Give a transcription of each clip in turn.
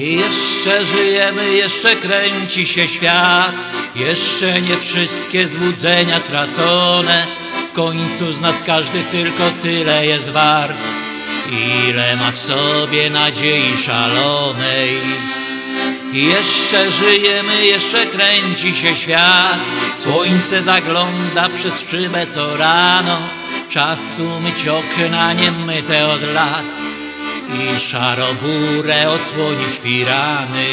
Jeszcze żyjemy, jeszcze kręci się świat. Jeszcze nie wszystkie złudzenia tracone. W końcu z nas każdy tylko tyle jest wart. Ile ma w sobie nadziei szalonej. Jeszcze żyjemy, jeszcze kręci się świat. Słońce zagląda przez szybę co rano. Czasu myć okna niemyte od lat I szaroburę odsłonić firany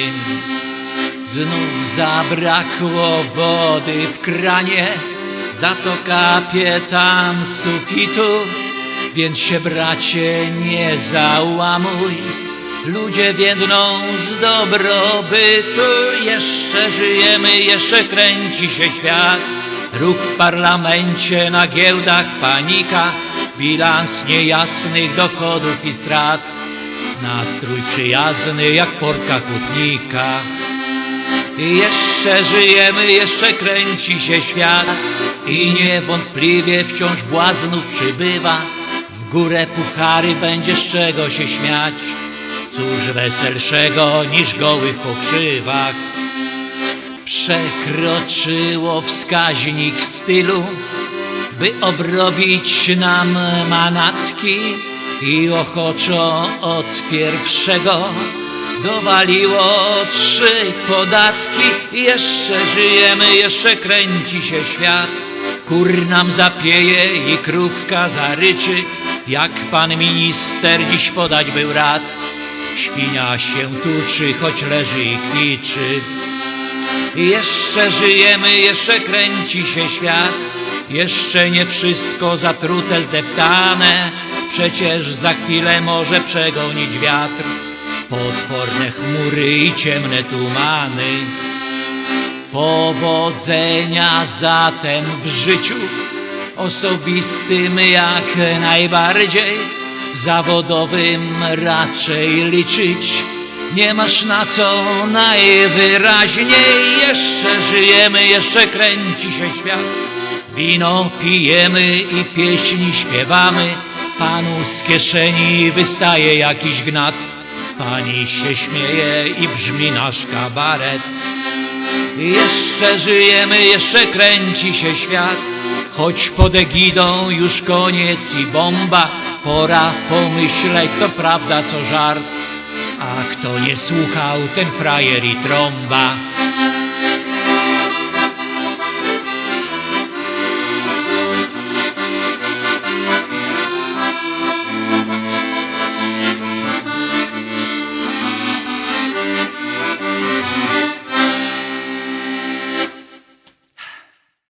Znów zabrakło wody w kranie Za to kapie tam sufitu. Więc się bracie nie załamuj. Ludzie wiedną z dobrobytu Jeszcze żyjemy, jeszcze kręci się świat. Ruch w parlamencie, na giełdach panika Bilans niejasnych dochodów i strat Nastrój przyjazny jak portka hutnika. Jeszcze żyjemy, jeszcze kręci się świat. I niewątpliwie wciąż błaznów przybywa. W górę puchary będzie z czego się śmiać. Cóż weselszego niż goły w pokrzywach. Przekroczyło wskaźnik stylu By obrobić nam manatki I ochoczo od pierwszego Dowaliło trzy podatki. Jeszcze żyjemy, jeszcze kręci się świat. Kur nam zapieje i krówka zaryczy. Jak pan minister dziś podać był rad? Świnia się tuczy, choć leży i kwiczy. Jeszcze żyjemy, jeszcze kręci się świat. Jeszcze nie wszystko zatrute, zdeptane Przecież za chwilę może przegonić wiatr Potworne chmury i ciemne tumany. Powodzenia zatem w życiu Osobistym jak najbardziej. Zawodowym raczej liczyć Nie masz na co. Najwyraźniej Jeszcze żyjemy, jeszcze kręci się świat. Wino pijemy i pieśni śpiewamy Panu z kieszeni wystaje jakiś gnat. Pani się śmieje i brzmi nasz kabaret. Jeszcze żyjemy, jeszcze kręci się świat. Choć pod egidą już koniec i bomba Pora pomyśleć co prawda co żart. A kto nie słuchał ten frajer i trąba